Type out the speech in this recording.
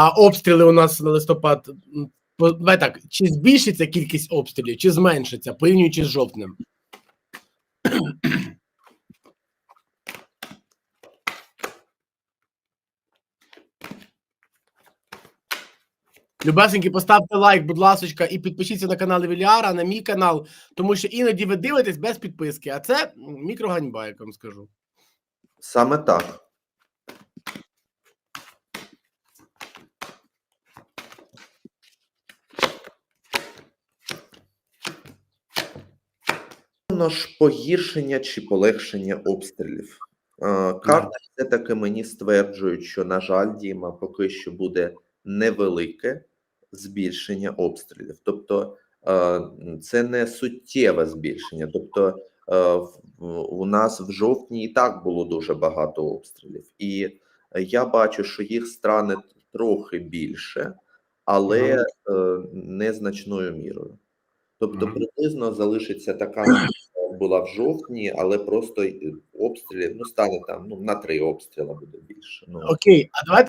А обстріли у нас на листопад. Давай так, чи збільшиться кількість обстрілів, чи зменшиться, порівнюючи з жовтнем? Любесеньки, поставте лайк, будь ласочка, і підпишіться на канал Віліара, на мій канал, тому що іноді ви дивитесь без підписки, а це мікроганьба, як вам скажу. Саме так. Ж погіршення чи полегшення обстрілів. Е, Карти все-таки мені стверджують, що, на жаль, Діма, поки що буде невелике збільшення обстрілів. Тобто це не суттєве збільшення. Тобто у нас в жовтні і так було дуже багато обстрілів, і я бачу, що їх стане трохи більше, але е, незначною мірою. Тобто, приблизно залишиться така, була в жовтні, але просто й- обстрілів ну стане там ну на три обстріли буде більше. Ну Окей, а давайте